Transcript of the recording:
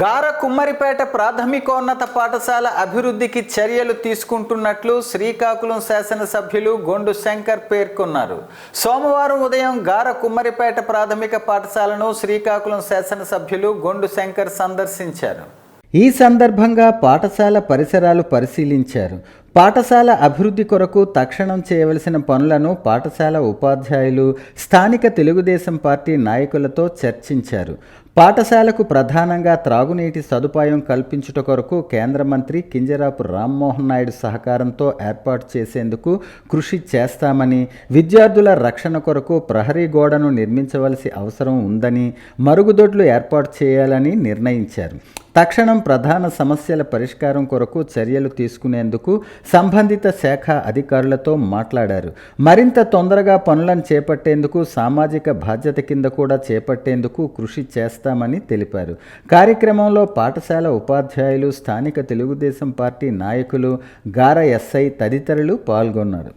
గార కుమ్మరిపేట ప్రాథమికోన్నత పాఠశాల అభివృద్ధికి చర్యలు తీసుకుంటున్నట్లు శ్రీకాకుళం శాసనసభ్యులు గొండు శంకర్ పేర్కొన్నారు. సోమవారం ఉదయం గార కుమ్మరిపేట ప్రాథమిక పాఠశాలను శ్రీకాకుళం శాసనసభ్యులు గొండు శంకర్ సందర్శించారు. ఈ సందర్భంగా పాఠశాల పరిసరాలు పరిశీలించారు. పాఠశాల అభివృద్ధి కొరకు తక్షణం చేయవలసిన పనులను పాఠశాల ఉపాధ్యాయులు స్థానిక తెలుగుదేశం పార్టీ నాయకులతో చర్చించారు. పాఠశాలకు ప్రధానంగా త్రాగునీటి సదుపాయం కల్పించుట కొరకు కేంద్ర మంత్రి కింజరాపు రామ్మోహన్ నాయుడు సహకారంతో ఏర్పాటు చేసేందుకు కృషి చేస్తామని విద్యార్థుల రక్షణ కొరకు ప్రహరీ గోడను నిర్మించవలసి అవసరం ఉందని మరుగుదొడ్లు ఏర్పాటు చేయాలని నిర్ణయించారు. తక్షణం ప్రధాన సమస్యల పరిష్కారం కొరకు చర్యలు తీసుకునేందుకు సంబంధిత శాఖ అధికారులతో మాట్లాడారు. మరింత తొందరగా పనులను చేపట్టేందుకు సామాజిక బాధ్యత కింద కూడా చేపట్టేందుకు కృషి చేస్తామని తెలిపారు. కార్యక్రమంలో పాఠశాల ఉపాధ్యాయులు స్థానిక తెలుగుదేశం పార్టీ నాయకులు గార ఎస్ఐ తదితరులు పాల్గొన్నారు.